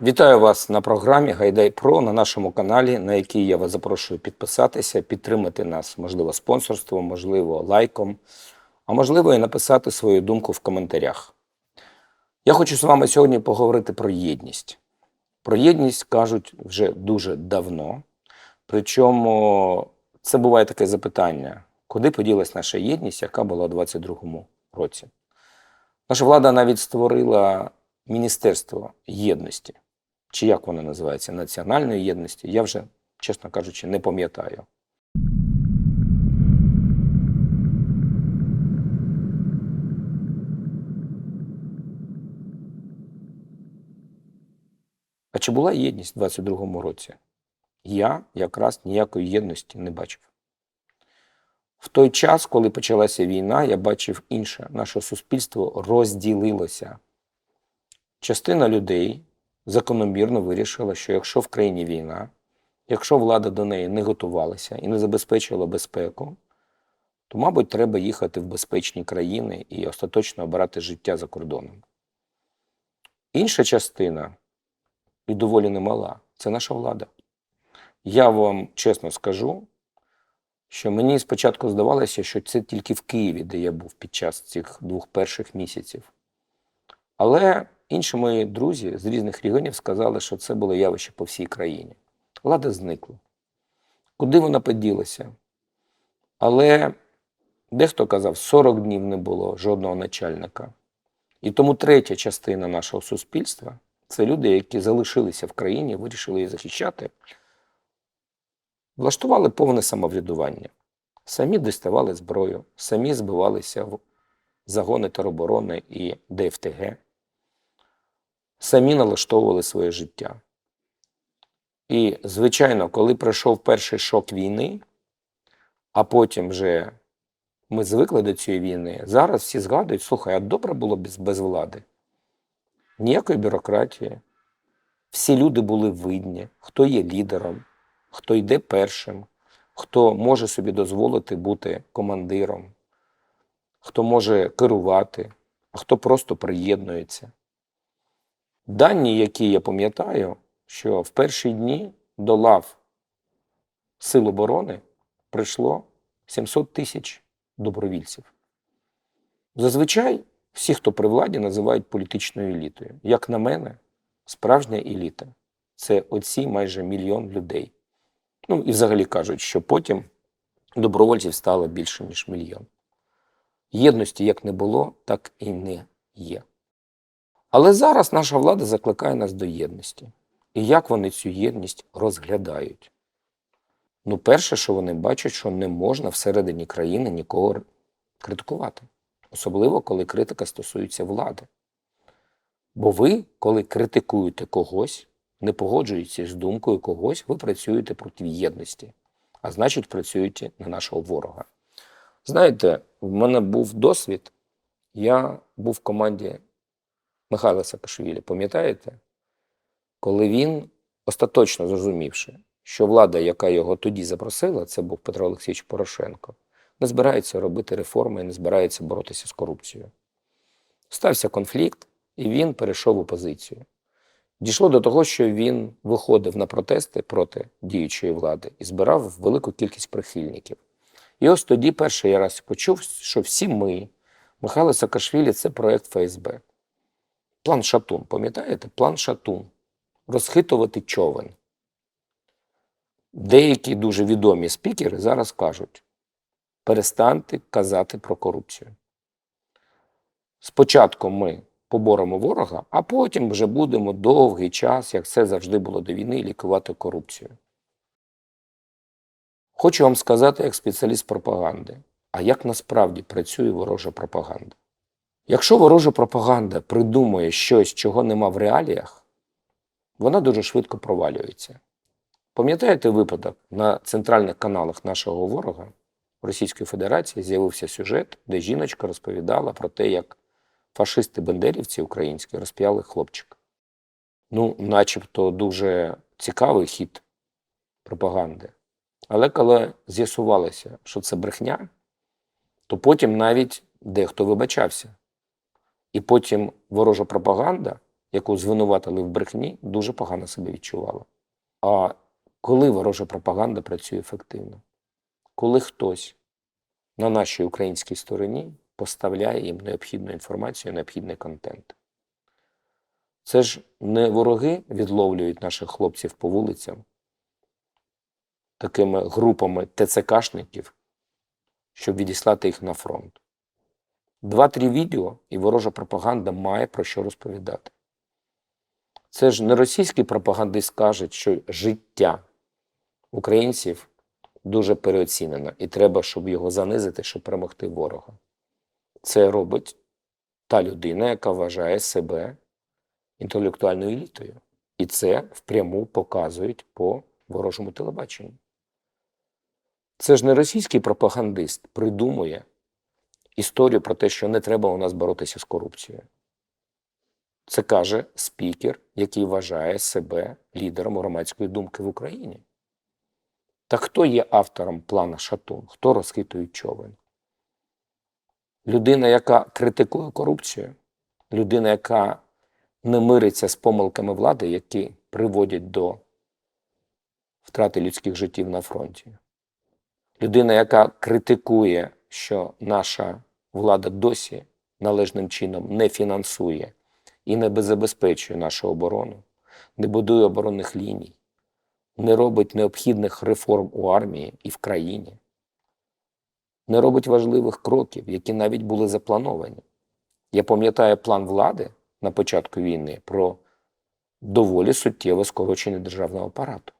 Вітаю вас на програмі Гайдай Про на нашому каналі, на який я вас запрошую підписатися, підтримати нас, можливо, спонсорством, можливо, лайком, а можливо, і написати свою думку в коментарях. Я хочу з вами сьогодні поговорити про єдність. Про єдність кажуть вже дуже давно. Причому це буває таке запитання: куди поділась наша єдність, яка була у 2022 році? Наша влада навіть створила Міністерство єдності, чи як воно називається, національної єдності, я вже, чесно кажучи, не пам'ятаю. А чи була єдність у 22-му році? Я якраз ніякої єдності не бачив. В той час, коли почалася війна, я бачив інше. Наше суспільство розділилося. Частина людей закономірно вирішила, що якщо в країні війна, якщо влада до неї не готувалася і не забезпечила безпеку, то, мабуть, треба їхати в безпечні країни і остаточно обирати життя за кордоном. Інша частина, і доволі немала, це наша влада. Я вам чесно скажу, що мені спочатку здавалося, що це тільки в Києві, де я був під час цих двох перших місяців. Але інші мої друзі з різних регіонів сказали, що це було явище по всій країні. Влада зникла. Куди вона поділася? Але дехто казав, 40 днів не було жодного начальника. І тому третя частина нашого суспільства це люди, які залишилися в країні, вирішили її захищати, влаштували повне самоврядування. Самі діставали зброю, самі збивалися в загони тероборони і ДФТГ, самі налаштовували своє життя. І, звичайно, коли пройшов перший шок війни, а потім вже ми звикли до цієї війни, зараз всі згадують, слухай, а добре було без, без влади. Ніякої бюрократії. Всі люди були видні, хто є лідером, хто йде першим, хто може собі дозволити бути командиром, хто може керувати, а хто просто приєднується. Дані, які я пам'ятаю, що в перші дні до лав Сил оборони прийшло 700 тисяч добровільців. Зазвичай всі, хто при владі, називають політичною елітою. Як на мене, справжня еліта це оці майже мільйон людей. Ну і взагалі кажуть, що потім добровольців стало більше, ніж мільйон. Єдності як не було, так і не є. Але зараз наша влада закликає нас до єдності. І як вони цю єдність розглядають? Ну, перше, що вони бачать, що не можна всередині країни нікого критикувати, особливо коли критика стосується влади. Бо ви, коли критикуєте когось, не погоджуєтеся з думкою когось, ви працюєте проти єдності, а значить, працюєте на нашого ворога. Знаєте, в мене був досвід. Я був в команді Михайла Саакашвілі, пам'ятаєте? Коли він, остаточно зрозумівши, що влада, яка його тоді запросила, це був Петро Олексійович Порошенко, не збирається робити реформи і не збирається боротися з корупцією. Стався конфлікт, і він перейшов в опозицію. Дійшло до того, що він виходив на протести проти діючої влади і збирав велику кількість прихильників. І ось тоді перший я раз почув, що всі ми, Михайло Саакашвілі, це проєкт ФСБ. План Шатун, пам'ятаєте? План Шатун. Розхитувати човен. Деякі дуже відомі спікери зараз кажуть: перестаньте казати про корупцію. Спочатку ми поборемо ворога, а потім вже будемо довгий час, як це завжди було до війни, лікувати корупцію. Хочу вам сказати, як спеціаліст пропаганди, а як насправді працює ворожа пропаганда. Якщо ворожа пропаганда придумує щось, чого нема в реаліях, вона дуже швидко провалюється. Пам'ятаєте випадок на центральних каналах нашого ворога Російської Федерації з'явився сюжет, де жіночка розповідала про те, як фашисти-бендерівці українські розп'яли хлопчика. Ну, начебто дуже цікавий хід пропаганди. Але коли з'ясувалося, що це брехня, то потім навіть дехто вибачався. І потім ворожа пропаганда яку звинуватили в брехні, дуже погано себе відчувала. А коли ворожа пропаганда працює ефективно? Коли хтось на нашій українській стороні поставляє їм необхідну інформацію, необхідний контент. Це ж не вороги відловлюють наших хлопців по вулицям такими групами ТЦКшників, щоб відіслати їх на фронт. Два-три відео, і ворожа пропаганда має про що розповідати. Це ж не російський пропагандист каже, що життя українців дуже переоцінено, і треба, щоб його занизити, щоб перемогти ворога. Це робить та людина, яка вважає себе інтелектуальною елітою. І це впряму показують по ворожому телебаченню. Це ж не російський пропагандист придумує історію про те, що не треба у нас боротися з корупцією. Це каже спікер, який вважає себе лідером громадської думки в Україні. Та хто є автором плана Шатун? Хто розхитує човен? Людина, яка критикує корупцію, людина, яка не мириться з помилками влади, які приводять до втрати людських життів на фронті. Людина, яка критикує, що наша влада досі належним чином не фінансує і не забезпечує нашу оборону, не будує оборонних ліній, не робить необхідних реформ у армії і в країні, не робить важливих кроків, які навіть були заплановані. Я пам'ятаю план влади на початку війни про доволі суттєве скорочення державного апарату.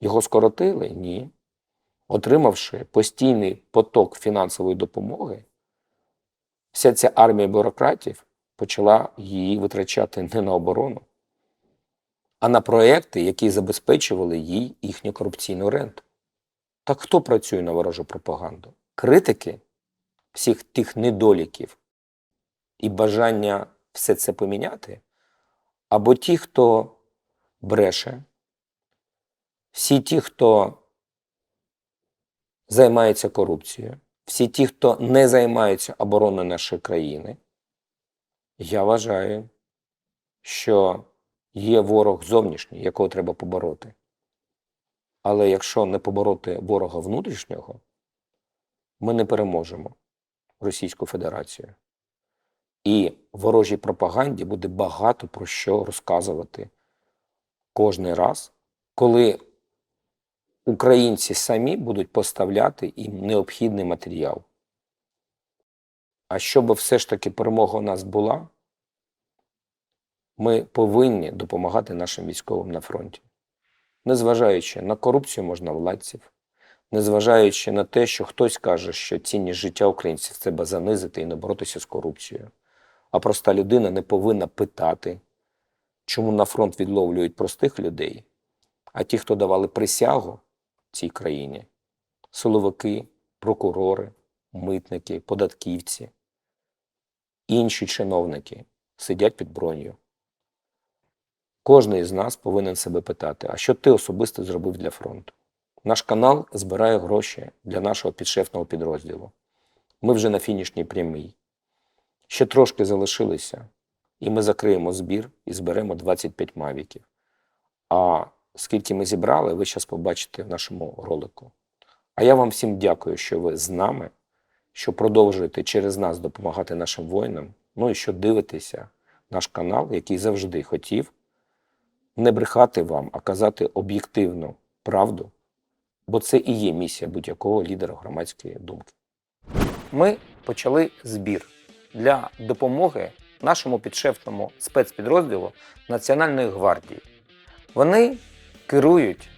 Його скоротили? Ні. Отримавши постійний поток фінансової допомоги, вся ця армія бюрократів почала її витрачати не на оборону, а на проекти, які забезпечували їй їхню корупційну ренту. Так хто працює на ворожу пропаганду? Критики всіх тих недоліків і бажання все це поміняти, або ті, хто бреше, всі ті, хто займається корупцією, всі ті, хто не займається обороною нашої країни, я вважаю, що є ворог зовнішній, якого треба побороти. Але якщо не побороти ворога внутрішнього, ми не переможемо Російську Федерацію. І ворожій пропаганді буде багато про що розказувати кожний раз, коли українці самі будуть поставляти їм необхідний матеріал. А щоб все ж таки перемога у нас була, ми повинні допомагати нашим військовим на фронті. Незважаючи на корупцію можновладців, незважаючи на те, що хтось каже, що цінність життя українців треба занизити і не боротися з корупцією. А проста людина не повинна питати, чому на фронт відловлюють простих людей, а ті, хто давали присягу цій країні силовики, прокурори, митники, податківці, інші чиновники сидять під бронею. Кожен із нас повинен себе питати, а що ти особисто зробив для фронту? Наш канал збирає гроші для нашого підшефного підрозділу. Ми вже на фінішній прямій. Ще трошки залишилося, і ми закриємо збір і зберемо 25 мавіків. А скільки ми зібрали, ви зараз побачите в нашому ролику. А я вам всім дякую, що ви з нами, що продовжуєте через нас допомагати нашим воїнам. Ну і що дивитеся наш канал, який завжди хотів не брехати вам, а казати об'єктивну правду, бо це і є місія будь-якого лідера громадської думки. Ми почали збір для допомоги нашому підшефному спецпідрозділу Національної гвардії. Вони керують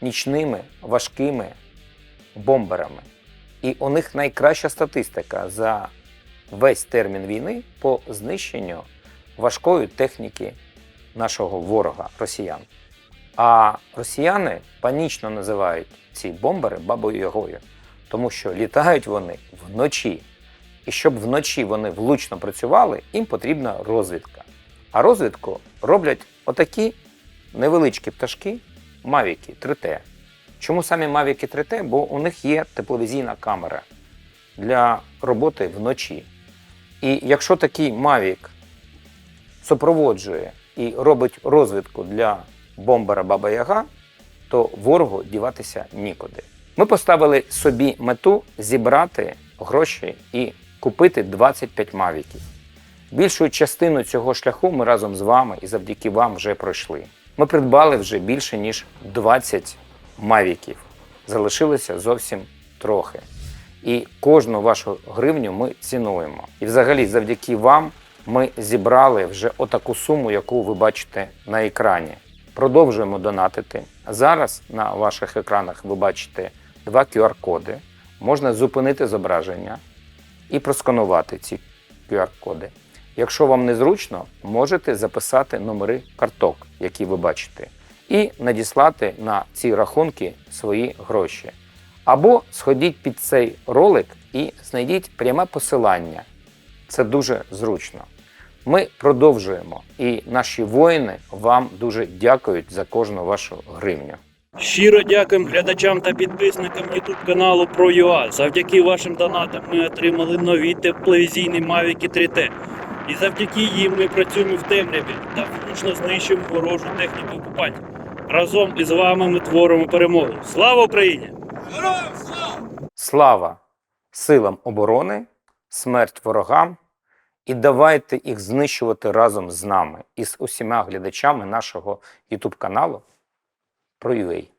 нічними важкими бомберами. І у них найкраща статистика за весь термін війни по знищенню важкої техніки нашого ворога росіян. А росіяни панічно називають ці бомбери бабою Ягою, тому що літають вони вночі. І щоб вночі вони влучно працювали, їм потрібна розвідка. А розвідку роблять отакі невеличкі пташки Мавіки 3T. Чому самі Мавіки 3T? Бо у них є тепловізійна камера для роботи вночі. І якщо такий Мавік супроводжує і робить розвідку для бомбера Баба Яга, то ворогу діватися нікуди. Ми поставили собі мету зібрати гроші і купити 25 мавіків. Більшу частину цього шляху ми разом з вами і завдяки вам вже пройшли. Ми придбали вже більше ніж 20 мавіків. Залишилося зовсім трохи. І кожну вашу гривню ми цінуємо. І взагалі, завдяки вам, ми зібрали вже отаку суму, яку ви бачите на екрані. Продовжуємо донатити. Зараз на ваших екранах ви бачите два QR-коди. Можна зупинити зображення і просканувати ці QR-коди. Якщо вам незручно, можете записати номери карток, які ви бачите, і надіслати на ці рахунки свої гроші. Або сходіть під цей ролик і знайдіть пряме посилання. Це дуже зручно. Ми продовжуємо, і наші воїни вам дуже дякують за кожну вашу гривню. Щиро дякуємо глядачам та підписникам YouTube каналу ProUA. Завдяки вашим донатам ми отримали нові тепловізійні Mavic 3T. І завдяки їм ми працюємо в темряві та влучно знищуємо ворожу техніку окупантів. Разом із вами ми творимо перемогу. Слава Україні! Слава силам оборони, смерть ворогам, і давайте їх знищувати разом з нами і з усіма глядачами нашого YouTube каналу про UA.